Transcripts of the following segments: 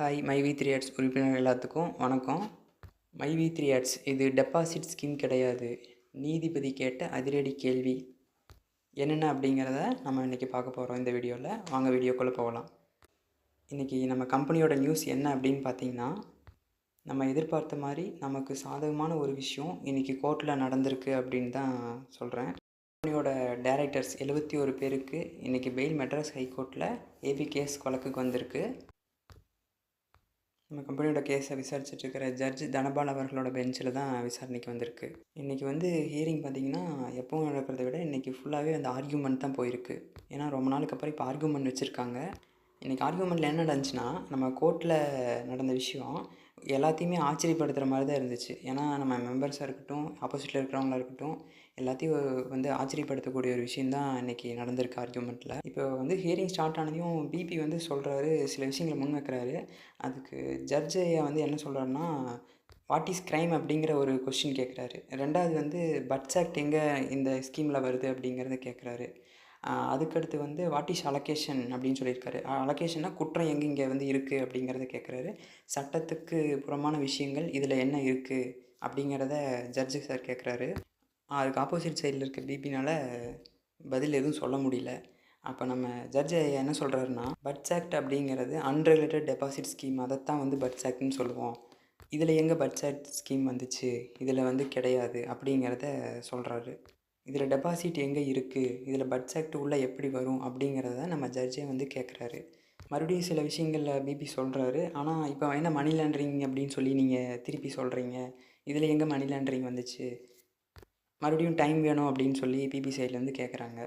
Hi my V three ads உறுப்பினர் எல்லாத்துக்கும் வணக்கம். மை வி த்ரீ ஆட்ஸ் இது டெபாசிட் ஸ்கீம் கிடையாது. நீதிபதி கேட்ட அதிரடி கேள்வி. என்னென்ன அப்படிங்கிறத நம்ம இன்றைக்கி பார்க்க போகிறோம் இந்த வீடியோவில் வாங்க வீடியோக்குள்ளே போகலாம். இன்றைக்கி நம்ம கம்பெனியோட நியூஸ் என்ன அப்படின்னு பார்த்தீங்கன்னா நம்ம எதிர்பார்த்த மாதிரி நமக்கு சாதகமான ஒரு விஷயம் இன்றைக்கி கோர்ட்டில் நடந்திருக்கு அப்படின்னு தான் சொல்கிறேன் கம்பெனியோட டேரக்டர்ஸ் எழுபத்தி ஒரு பேருக்கு இன்றைக்கி பெயில் மெட்ராஸ் ஹைகோர்ட்டில் ஏபி கேஸ் வழக்குக்கு வந்திருக்கு. நம்ம கம்பெனியோட கேஸை விசாரிச்சுட்டு இருக்கிற ஜட்ஜ் தனபால் அவர்களோட பெஞ்சில் தான் விசாரணைக்கு வந்திருக்கு. இன்றைக்கி வந்து ஹியரிங் பார்த்திங்கன்னா எப்பவும் நடக்கிறத விட இன்றைக்கி ஃபுல்லாகவே அந்த ஆர்கியூமெண்ட் தான் போயிருக்கு. ஏன்னா ரொம்ப நாளுக்கு அப்புறம் இப்போ ஆர்கியூமெண்ட் வச்சுருக்காங்க. இன்றைக்கி ஆர்கியூமெண்ட்டில் என்ன நடந்துச்சுன்னா நம்ம கோர்ட்டில் நடந்த விஷயம் எல்லாத்தையுமே ஆச்சரியப்படுத்துகிற மாதிரி தான் இருந்துச்சு. ஏன்னா நம்ம மெம்பர்ஸாக இருக்கட்டும் ஆப்போசிட்டில் இருக்கிறவங்களா இருக்கட்டும் எல்லாத்தையும் வந்து ஆச்சரியப்படுத்தக்கூடிய ஒரு விஷயந்தான் இன்றைக்கி நடந்திருக்கு ஆர்கியூமெண்ட்டில் இப்போ வந்து ஹியரிங் ஸ்டார்ட் ஆனதையும் பிபி வந்து சொல்கிறாரு சில விஷயங்களை முன் வைக்கிறாரு. அதுக்கு ஜட்ஜையை வந்து என்ன சொல்கிறாருன்னா வாட் இஸ் க்ரைம் அப்படிங்கிற ஒரு கொஷின் கேட்குறாரு. ரெண்டாவது வந்து பட்ஸ் ஆக்ட் எங்கே இந்த ஸ்கீமில் வருது? அப்படிங்கிறத கேட்குறாரு. அதுக்கடுத்து வந்து வாட் இஸ் அலகேஷன் அப்படின்னு சொல்லியிருக்காரு. அலகேஷன்னா குற்றம் எங்கே இங்கே வந்து இருக்குது அப்படிங்கிறத கேட்குறாரு. சட்டத்துக்கு புறமான விஷயங்கள் இதில் என்ன இருக்குது அப்படிங்கிறத ஜட்ஜு சார் கேட்குறாரு. அதுக்கு ஆப்போசிட் சைடில் இருக்க பிபினால் பதில் எதுவும் சொல்ல முடியல. அப்போ நம்ம ஜட்ஜ் என்ன சொல்கிறாருன்னா பட்ஸ் ஆக்ட் அப்படிங்கிறது அன்ரிலேட்டட் டெபாசிட் ஸ்கீம் அதைத்தான் வந்து பட்ஸ் ஆக்ட்னு சொல்லுவோம். இதில் எங்கே பட்ஸ் ஆக்ட் ஸ்கீம் வந்துச்சு? இதில் வந்து கிடையாது அப்படிங்கிறத சொல்கிறாரு இதில் டெபாசிட் எங்கே இருக்குது இதில் பட் ஆக்ட் உள்ளே எப்படி வரும்? அப்படிங்கிறத நம்ம ஜட்ஜே வந்து கேட்குறாரு. மறுபடியும் சில விஷயங்களில் பிபி சொல்கிறாரு ஆனால் இப்போ என்ன மணி லாண்ட்ரிங் அப்படின்னு சொல்லி நீங்கள் திருப்பி சொல்கிறீங்க இதில் எங்கே மணி லாண்ட்ரிங் வந்துச்சு? மறுபடியும் டைம் வேணும் அப்படின்னு சொல்லி பிபி சைட்லேருந்து கேட்குறாங்க.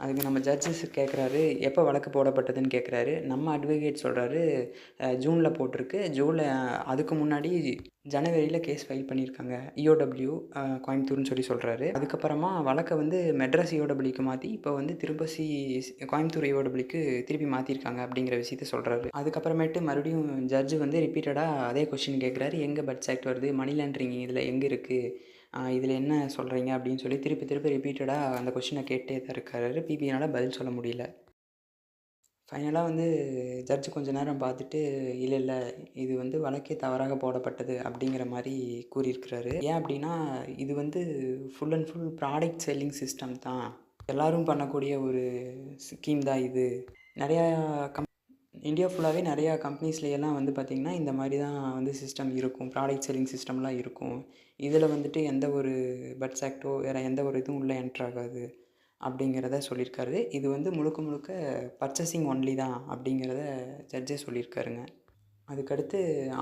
அதுக்கு நம்ம ஜட்ஜஸ் கேட்குறாரு எப்போ வழக்கு போடப்பட்டதுன்னு கேட்குறாரு நம்ம அட்வொகேட் சொல்கிறாரு ஜூனில் போட்டிருக்கு. ஜூனில் அதுக்கு முன்னாடி ஜனவரியில் கேஸ் ஃபைல் பண்ணியிருக்காங்க. இஓடபிள்யூ கோயம்புத்தூர்னு சொல்லி சொல்கிறாரு அதுக்கப்புறமா வழக்கை வந்து மெட்ராஸ் இஓடபிள்யூக்கு மாற்றி இப்போ வந்து திருப்பசி கோயம்புத்தூர் இஓடபிள்யூக்கு திருப்பி மாற்றிருக்காங்க அப்படிங்கிற விஷயத்த சொல்கிறாரு அதுக்கப்புறமேட்டு மறுபடியும் ஜட்ஜு வந்து ரிப்பீட்டடாக அதே கொஷின் கேட்குறாரு எங்கே பட்ஸ் ஆக்ட் வருது? மணி லாண்ட்ரிங் இதில் எங்கே இருக்குது இதில் என்ன சொல்கிறீங்க? அப்படின்னு சொல்லி திருப்பி திருப்பி ரிப்பீட்டடாக அந்த கொஷினை கேட்டே தான் இருக்காரு. பிபினால் பதில் சொல்ல முடியல. ஃபைனலாக வந்து ஜட்ஜு கொஞ்ச நேரம் பார்த்துட்டு இல்லை இல்லை இது வந்து வழக்கே தவறாக போடப்பட்டது அப்படிங்கிற மாதிரி கூறியிருக்கிறாரு. ஏன் அப்படின்னா இது வந்து full and full product selling system தான். எல்லோரும் பண்ணக்கூடிய ஒரு ஸ்கீம் தான் இது. நிறையா கம் இந்தியா ஃபுல்லாகவே நிறையா கம்பெனிஸ்லையெல்லாம் வந்து பார்த்திங்கன்னா இந்த மாதிரி தான் வந்து சிஸ்டம் இருக்கும். ப்ராடக்ட் செல்லிங் சிஸ்டம்லாம் இருக்கும். இதில் வந்துட்டு எந்த ஒரு பட்ஸ் ஆக்டோ வேறு எந்த ஒரு இதுவும் உள்ளே என்ட்ராகாது அப்படிங்கிறத சொல்லியிருக்காரு. இது வந்து முழுக்க முழுக்க பர்ச்சேசிங் ஒன்லி தான் அப்படிங்கிறத ஜட்ஜே சொல்லியிருக்காருங்க. அதுக்கடுத்து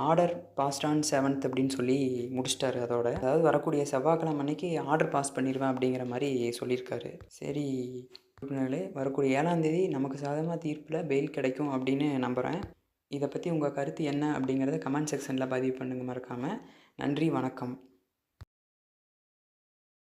ஆர்டர் பாஸ்ட் ஆன் செவன்த் அப்படின்னு சொல்லி முடிச்சிட்டாரு அதோட. அதாவது வரக்கூடிய செவ்வாய்க்கிழமை அன்னைக்கு ஆர்டர் பாஸ் பண்ணிடுவேன் அப்படிங்கிற மாதிரி சொல்லியிருக்காரு. சரி உறுப்பினர்களே வரக்கூடிய ஏழாந்தேதி நமக்கு சாதகமாக தீர்ப்பில் பெயில் கிடைக்கும் அப்படின்னு நம்புகிறேன் இதை பற்றி உங்கள் கருத்து என்ன அப்படிங்கிறத கமெண்ட் செக்ஷனில் பதிவு பண்ணுங்கள் மறக்காமல் நன்றி வணக்கம்.